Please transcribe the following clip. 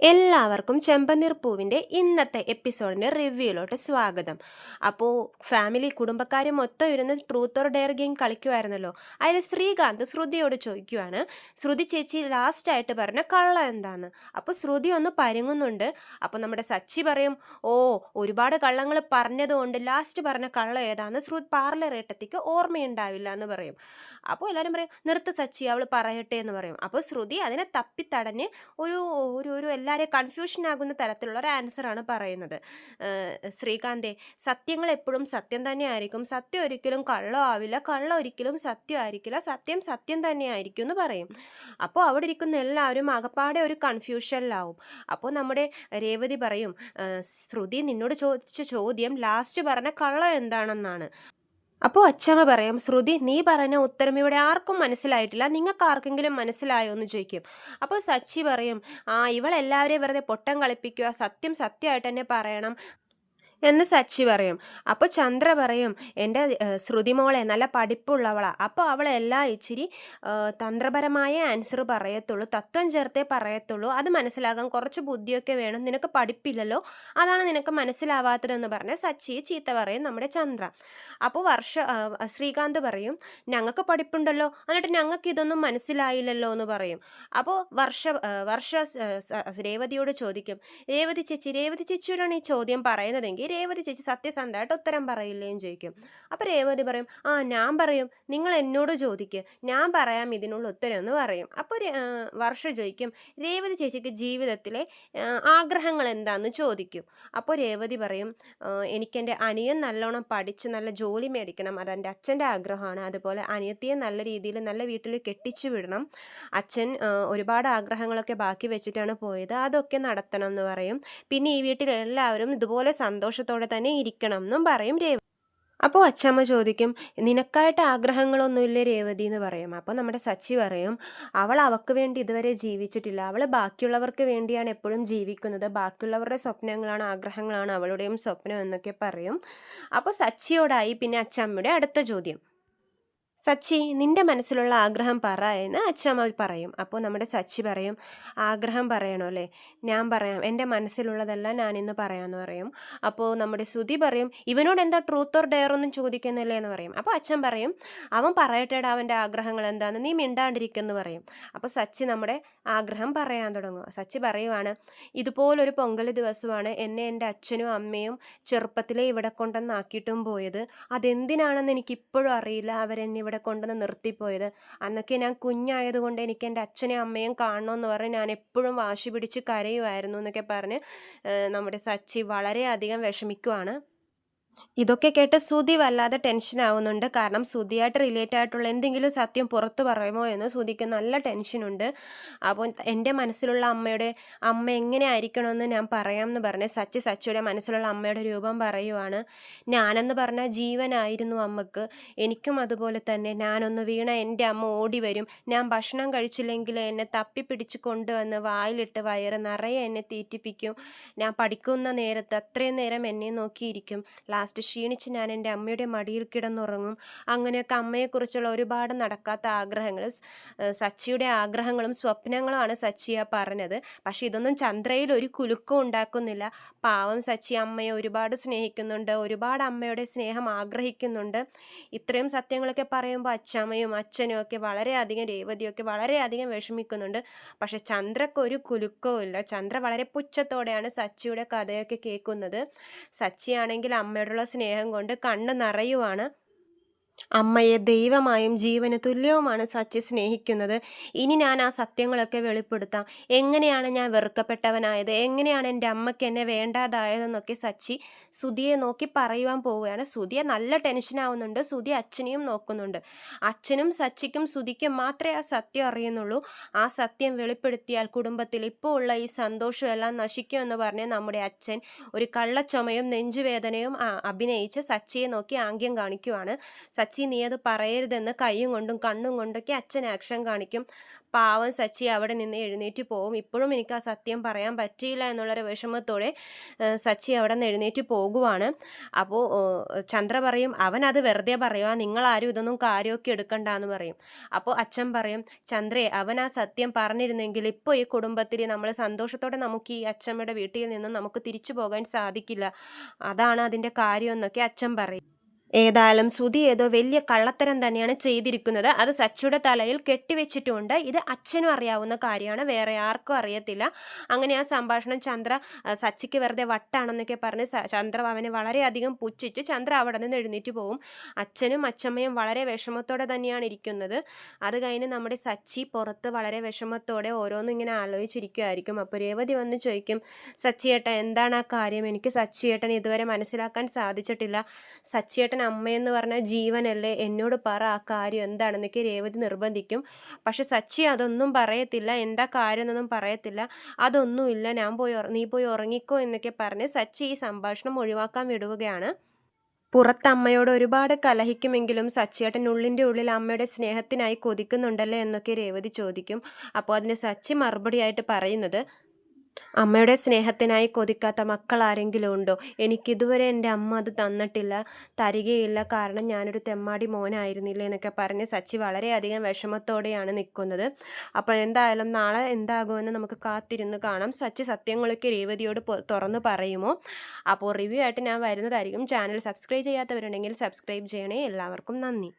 എല്ലാവർക്കും ചെമ്പനീർ പൂവിന്റെ ഇന്നത്തെ എപ്പിസോഡിന്റെ റിവ്യൂയിലോട്ട് സ്വാഗതം. അപ്പോൾ ഫാമിലി കുടുംബക്കാർ മൊത്തം ഇരുന്ന് ട്രൂത്ത് ഓർ ഡെയർ ഗെയിം കളിക്കുമായിരുന്നല്ലോ അതിൽ ശ്രീകാന്ത് ശ്രുതിയോട് ചോദിക്കുവാണ് ശ്രുതി ചേച്ചി ലാസ്റ്റായിട്ട് പറഞ്ഞ കള്ള എന്താണ് അപ്പോൾ ശ്രുതി ഒന്ന് പരുങ്ങുന്നുണ്ട്. അപ്പോൾ നമ്മുടെ സച്ചി പറയും ഓ ഒരുപാട് കള്ളങ്ങൾ പറഞ്ഞതുകൊണ്ട് ലാസ്റ്റ് പറഞ്ഞ കള്ള ഏതാന്ന് ശ്രു പാർലർ ഏട്ടത്തിക്ക് ഓർമ്മയുണ്ടാവില്ല എന്ന് പറയും. അപ്പോൾ എല്ലാവരും പറയും നിർത്ത് സച്ചി അവൾ പറയട്ടെ എന്ന് പറയും. അപ്പോൾ ശ്രുതി അതിനെ തപ്പിത്തടഞ്ഞ് ഒരു ഒരു ഒരു എല്ലാവരെയും കൺഫ്യൂഷൻ ആകുന്ന തരത്തിലുള്ള ഒരു ആൻസറാണ് പറയുന്നത്. ശ്രീകാന്തെ സത്യങ്ങൾ എപ്പോഴും സത്യം തന്നെയായിരിക്കും. സത്യം ഒരിക്കലും കള്ളം ആവില്ല. കള്ളം ഒരിക്കലും സത്യം ആയിരിക്കില്ല. സത്യം സത്യം തന്നെയായിരിക്കും എന്ന് പറയും. അപ്പോൾ അവിടെ ഇരിക്കുന്ന എല്ലാവരും അകപ്പാടെ ഒരു കൺഫ്യൂഷനിലാവും അപ്പോൾ നമ്മുടെ രേവതി പറയും ശ്രുതി നിന്നോട് ചോദിച്ച ചോദ്യം ലാസ്റ്റ് പറഞ്ഞ കള്ളം എന്താണെന്നാണ്. അപ്പോൾ അച്ഛമ്മ പറയും ശ്രുതി നീ പറഞ്ഞ ഉത്തരം ഇവിടെ ആർക്കും മനസ്സിലായിട്ടില്ല. നിങ്ങൾക്ക് ആർക്കെങ്കിലും മനസ്സിലായോ എന്ന് ചോദിക്കും. അപ്പോൾ സച്ചി പറയും ആ ഇവളെല്ലാവരെയും വെറുതെ പൊട്ടം കളിപ്പിക്കുക സത്യം സത്യമായിട്ട് തന്നെ പറയണം. എന്ന് സച്ചി പറയും. അപ്പോൾ ചന്ദ്ര പറയും എന്റെ ശ്രുതിമോളെ നല്ല പഠിപ്പുള്ളവളാണ് അപ്പോൾ അവളെല്ലാം ഇച്ചിരി തന്ത്രപരമായ ആൻസർ പറയത്തുള്ളൂ തത്വം ചേർത്തേ പറയത്തുള്ളൂ. അത് മനസ്സിലാകാൻ കുറച്ച് ബുദ്ധിയൊക്കെ വേണം. നിനക്ക് പഠിപ്പില്ലല്ലോ. അതാണ് നിനക്ക് മനസ്സിലാവാത്തതെന്ന് പറഞ്ഞ് സച്ചി ചീത്ത പറയും നമ്മുടെ ചന്ദ്ര. അപ്പോൾ വർഷ ശ്രീകാന്ത് പറയും ഞങ്ങൾക്ക് പഠിപ്പുണ്ടല്ലോ. എന്നിട്ട് ഞങ്ങൾക്ക് ഇതൊന്നും മനസ്സിലായില്ലല്ലോ എന്ന് പറയും. അപ്പോൾ വർഷ വർഷ രേവതിയോട് ചോദിക്കും രേവതി ചേച്ചി രേവതി ചേച്ചിയോടാണ് ഈ ചോദ്യം പറയുന്നതെങ്കിൽ രേവതി ചേച്ചി സത്യസന്ധമായിട്ട് ഉത്തരം പറയില്ലേയും ചോദിക്കും. അപ്പോൾ രേവതി പറയും ആ ഞാൻ പറയും. നിങ്ങൾ എന്നോട് ചോദിക്കുക ഞാൻ പറയാം ഇതിനുള്ള ഉത്തരം എന്ന് പറയും. അപ്പോൾ വർഷ ചോദിക്കും രേവതി ചേച്ചിക്ക് ജീവിതത്തിലെ ആഗ്രഹങ്ങൾ എന്താണെന്ന് ചോദിക്കും? അപ്പോൾ രേവതി പറയും എനിക്കെന്റെ അനിയൻ നല്ലോണം പഠിച്ച് നല്ല ജോലി മേടിക്കണം. അതെന്റെ അച്ഛന്റെ ആഗ്രഹമാണ്. അതുപോലെ അനിയത്തിയെ നല്ല രീതിയിൽ നല്ല വീട്ടിൽ കെട്ടിച്ചു വിടണം. അച്ഛൻ ഒരുപാട് ആഗ്രഹങ്ങളൊക്കെ ബാക്കി വെച്ചിട്ടാണ് പോയത്. അതൊക്കെ നടത്തണം എന്ന് പറയും. പിന്നെ ഈ വീട്ടിൽ എല്ലാവരും ഇതുപോലെ സന്തോഷത്തോടെ തന്നെ ഇരിക്കണം എന്നും പറയും രേവതി അപ്പോൾ അച്ചമ്മ ചോദിക്കും നിനക്കായിട്ട് ആഗ്രഹങ്ങളൊന്നുമില്ല രേവതി? എന്ന് പറയും. അപ്പോൾ നമ്മുടെ സച്ചി പറയും അവൾ അവൾക്ക് വേണ്ടി ഇതുവരെ ജീവിച്ചിട്ടില്ല. അവൾ ബാക്കിയുള്ളവർക്ക് വേണ്ടിയാണ് എപ്പോഴും ജീവിക്കുന്നത്. ബാക്കിയുള്ളവരുടെ സ്വപ്നങ്ങളാണ് ആഗ്രഹങ്ങളാണ് അവളുടെയും സ്വപ്നം എന്നൊക്കെ പറയും. അപ്പോൾ സച്ചിയോടായി പിന്നെ അച്ചമ്മയുടെ അടുത്ത ചോദ്യം. സച്ചി നിന്റെ മനസ്സിലുള്ള ആഗ്രഹം പറ എന്ന് അച്ഛമ്മ പറയും. അപ്പോൾ നമ്മുടെ സച്ചി പറയും ആഗ്രഹം പറയണോ അല്ലേ? ഞാൻ പറയാം. എന്റെ മനസ്സിലുള്ളതെല്ലാം ഞാൻ ഞാനിന്ന് പറയാമെന്ന് പറയും. അപ്പോൾ നമ്മുടെ ശ്രുതി പറയും ഇവനോട് എന്താ ട്രൂത്ത് ഓർ ഡെയർ ഒന്നും ചോദിക്കുന്നില്ലേ എന്ന് പറയും. അപ്പോൾ അച്ഛൻ പറയും അവൻ പറയട്ടേടാ അവന്റെ ആഗ്രഹങ്ങൾ എന്താണെന്ന് നീ മിണ്ടാണ്ടിരിക്കുമെന്ന് പറയും. അപ്പോൾ സച്ചി നമ്മുടെ ആഗ്രഹം പറയാൻ തുടങ്ങും. സച്ചി പറയുവാണ് ഇതുപോലൊരു പൊങ്കൽ ദിവസമാണ് എന്നെ എന്റെ അച്ഛനും അമ്മയും ചെറുപ്പത്തിലേ ഇവിടെ കൊണ്ടെന്നാക്കിയിട്ടും പോയത്. അതെന്തിനാണെന്ന് എനിക്കിപ്പോഴും അറിയില്ല. അവരെന്നെ ഇവിടെ കൊണ്ടുവന്ന് നിർത്തിപ്പോയത്. അന്നൊക്കെ ഞാൻ കുഞ്ഞായതുകൊണ്ട് എനിക്ക് എന്റെ അച്ഛനെയും അമ്മയും കാണണമെന്ന് പറഞ്ഞ് ഞാൻ എപ്പോഴും വാശി പിടിച്ച് കരയുമായിരുന്നു എന്നൊക്കെ പറഞ്ഞ് നമ്മുടെ സച്ചി വളരെയധികം വിഷമിക്കുവാണ്. ഇതൊക്കെ കേട്ട് സുതി വല്ലാതെ ടെൻഷൻ ആവുന്നുണ്ട്. കാരണം സുതിയായിട്ട് റിലേറ്റ് ആയിട്ടുള്ള എന്തെങ്കിലും സത്യം പുറത്ത് പറയുമോ എന്ന് സുതിക്ക് നല്ല ടെൻഷനുണ്ട് അപ്പോൾ എന്റെ മനസ്സിലുള്ള അമ്മയുടെ അമ്മ എങ്ങനെ ആയിരിക്കണമെന്ന് ഞാൻ പറയാമെന്ന് പറഞ്ഞ് സച്ചി സച്ചിയുടെ മനസ്സിലുള്ള അമ്മയുടെ രൂപം പറയുവാണ്. ഞാനെന്ന് പറഞ്ഞാൽ ജീവനായിരുന്നു അമ്മയ്ക്ക്. എനിക്കും അതുപോലെ തന്നെ ഞാനൊന്ന് വീണ എന്റെ അമ്മ ഓടി വരും. ഞാൻ ഭക്ഷണം കഴിച്ചില്ലെങ്കിൽ എന്നെ തപ്പി പിടിച്ച് കൊണ്ടുവന്ന് വായിലിട്ട് വയറ് നിറയെ എന്നെ തീറ്റിപ്പിക്കും. ഞാൻ പഠിക്കുന്ന നേരത്ത് അത്രയും നേരം എന്നെ നോക്കിയിരിക്കും. ലാസ്റ്റ് ക്ഷീണിച്ച് ഞാൻ എന്റെ അമ്മയുടെ മടിയിൽ കിടന്നുറങ്ങും. അങ്ങനെയൊക്കെ അമ്മയെക്കുറിച്ചുള്ള ഒരുപാട് നടക്കാത്ത ആഗ്രഹങ്ങൾ സച്ചിയുടെ ആഗ്രഹങ്ങളും സ്വപ്നങ്ങളുമാണ് സച്ചിയ പറഞ്ഞത്. പക്ഷേ ഇതൊന്നും ചന്ദ്രയിൽ ഒരു കുലുക്കം ഉണ്ടാക്കുന്നില്ല. പാവം സച്ചി അമ്മയെ ഒരുപാട് സ്നേഹിക്കുന്നുണ്ട് ഒരുപാട് അമ്മയുടെ സ്നേഹം ആഗ്രഹിക്കുന്നുണ്ട്. ഇത്രയും സത്യങ്ങളൊക്കെ പറയുമ്പോൾ അച്ഛമ്മയും അച്ഛനും ഒക്കെ വളരെയധികം രേവതിയൊക്കെ വളരെയധികം വിഷമിക്കുന്നുണ്ട്. പക്ഷെ ചന്ദ്രക്ക് ഒരു കുലുക്കവും ഇല്ല. ചന്ദ്ര വളരെ പുച്ഛത്തോടെയാണ് സച്ചിയുടെ കഥയൊക്കെ കേൾക്കുന്നത്. സച്ചിയാണെങ്കിൽ അമ്മയോടുള്ള സ്നേഹം കൊണ്ട് കണ്ണ് നിറയുവാണ് അമ്മയെ ദൈവമായും ജീവന് തുല്യവുമാണ് സച്ചി സ്നേഹിക്കുന്നത് ഇനി ഞാൻ ആ സത്യങ്ങളൊക്കെ വെളിപ്പെടുത്താം. എങ്ങനെയാണ് ഞാൻ വെറുക്കപ്പെട്ടവനായത്? എങ്ങനെയാണ് എന്റെ അമ്മയ്ക്ക് എന്നെ വേണ്ടാതായതെന്നൊക്കെ സച്ചി സുധിയെ നോക്കി പറയുവാൻ പോവുകയാണ്. സുധിയെ നല്ല ടെൻഷനാവുന്നുണ്ട് സുധി അച്ഛനെയും നോക്കുന്നുണ്ട്. അച്ഛനും സച്ചിക്കും സുധിക്കും മാത്രമേ ആ സത്യം അറിയുന്നുള്ളൂ. ആ സത്യം വെളിപ്പെടുത്തിയാൽ കുടുംബത്തിൽ ഇപ്പോൾ ഉള്ള ഈ സന്തോഷമെല്ലാം നശിക്കുമെന്ന് പറഞ്ഞ് നമ്മുടെ അച്ഛൻ ഒരു കള്ളച്ചുമയും നെഞ്ചുവേദനയും അഭിനയിച്ച് സച്ചിയെ നോക്കി ആംഗ്യം കാണിക്കുവാണ്. സച്ചി നീ അത് പറയരുതെന്ന് കൈയും കൊണ്ടും കണ്ണും കൊണ്ടൊക്കെ അച്ഛൻ ആക്ഷൻ കാണിക്കും. പാവം സച്ചി അവിടെ നിന്ന് എഴുന്നേറ്റ് പോവും. ഇപ്പോഴും എനിക്ക് ആ സത്യം പറയാൻ പറ്റിയില്ല എന്നുള്ളൊരു വിഷമത്തോടെ സച്ചി അവിടെ നിന്ന് എഴുന്നേറ്റ് പോകുവാണ്. അപ്പോൾ ചന്ദ്ര പറയും അവൻ അത് വെറുതെ പറയുക നിങ്ങളാരും ഇതൊന്നും കാര്യമൊക്കെ എടുക്കണ്ട എന്ന് പറയും. അപ്പോൾ അച്ഛൻ പറയും ചന്ദ്രയെ അവൻ ആ സത്യം പറഞ്ഞിരുന്നെങ്കിൽ ഇപ്പോൾ ഈ കുടുംബത്തിൽ നമ്മൾ സന്തോഷത്തോടെ നമുക്ക് ഈ അച്ഛമ്മയുടെ വീട്ടിൽ നിന്നും നമുക്ക് തിരിച്ചു പോകാൻ സാധിക്കില്ല. അതാണ് അതിന്റെ കാര്യം എന്നൊക്കെ അച്ഛൻ പറയും. ഏതായാലും ശ്രുതി ഏതോ വലിയ കള്ളത്തരം തന്നെയാണ് ചെയ്തിരിക്കുന്നത്. അത് സച്ചിയുടെ തലയിൽ കെട്ടിവെച്ചിട്ടുമുണ്ട് ഇത് അച്ഛനും അറിയാവുന്ന കാര്യമാണ്. വേറെ ആർക്കും അറിയത്തില്ല. അങ്ങനെ ആ സംഭാഷണം ചന്ദ്ര സച്ചിക്ക് വെറുതെ വട്ടാണെന്നൊക്കെ പറഞ്ഞ് ചന്ദ്ര അവനെ വളരെയധികം പുച്ഛിച്ച് ചന്ദ്ര അവിടെ നിന്ന് എഴുന്നേറ്റ് പോവും. അച്ഛനും അച്ഛമ്മയും വളരെ വിഷമത്തോടെ തന്നെയാണ് ഇരിക്കുന്നത്. അത് കഴിഞ്ഞ് നമ്മുടെ സച്ചി പുറത്ത് വളരെ വിഷമത്തോടെ ഓരോന്നും ഇങ്ങനെ ആലോചിച്ചിരിക്കുമായിരിക്കും അപ്പോൾ രേവതി വന്ന് ചോദിക്കും സച്ചിയേട്ടൻ എന്താണ് ആ കാര്യം? എനിക്ക് സച്ചിയേട്ടൻ ഇതുവരെ മനസ്സിലാക്കാൻ സാധിച്ചിട്ടില്ല. സച്ചിയേട്ടൻ അമ്മയെന്ന് പറഞ്ഞാൽ ജീവനല്ലേ? എന്നോട് പറ ആ കാര്യം എന്താണെന്നൊക്കെ രേവതി നിർബന്ധിക്കും. പക്ഷെ സച്ചി അതൊന്നും പറയത്തില്ല എന്താ കാര്യം എന്നൊന്നും പറയത്തില്ല. അതൊന്നുമില്ല ഞാൻ പോയി നീ പോയി ഉറങ്ങിക്കോ എന്നൊക്കെ പറഞ്ഞ് സച്ചി ഈ സംഭാഷണം ഒഴിവാക്കാൻ വിടുകയാണ്. പുറത്ത് അമ്മയോട് ഒരുപാട് കലഹിക്കുമെങ്കിലും സച്ചിയേട്ടൻ ഉള്ളിന്റെ ഉള്ളിൽ അമ്മയുടെ സ്നേഹത്തിനായി കൊതിക്കുന്നുണ്ടല്ലേ എന്നൊക്കെ രേവതി ചോദിക്കും. അപ്പോൾ അതിന് സച്ചി മറുപടിയായിട്ട് പറയുന്നത് അമ്മയുടെ സ്നേഹത്തിനായി കൊതിക്കാത്ത മക്കൾ ആരെങ്കിലും ഉണ്ടോ? എനിക്കിതുവരെ എന്റെ അമ്മ അത് തന്നിട്ടില്ല തരികയില്ല. കാരണം ഞാനൊരു തെമ്മാടി മോനായിരുന്നില്ല എന്നൊക്കെ പറഞ്ഞ് സച്ചി വളരെയധികം വിഷമത്തോടെയാണ് നിൽക്കുന്നത്. അപ്പോൾ എന്തായാലും നാളെ എന്താകുമെന്ന് നമുക്ക് കാത്തിരുന്ന് കാണാം. സച്ചി സത്യങ്ങളൊക്കെ രേവതിയോട് തുറന്നു പറയുമോ? അപ്പോൾ റിവ്യൂ ആയിട്ട് ഞാൻ വരുന്നതായിരിക്കും. ചാനൽ സബ്സ്ക്രൈബ് ചെയ്യാത്തവരുണ്ടെങ്കിൽ സബ്സ്ക്രൈബ് ചെയ്യണേ. എല്ലാവർക്കും നന്ദി.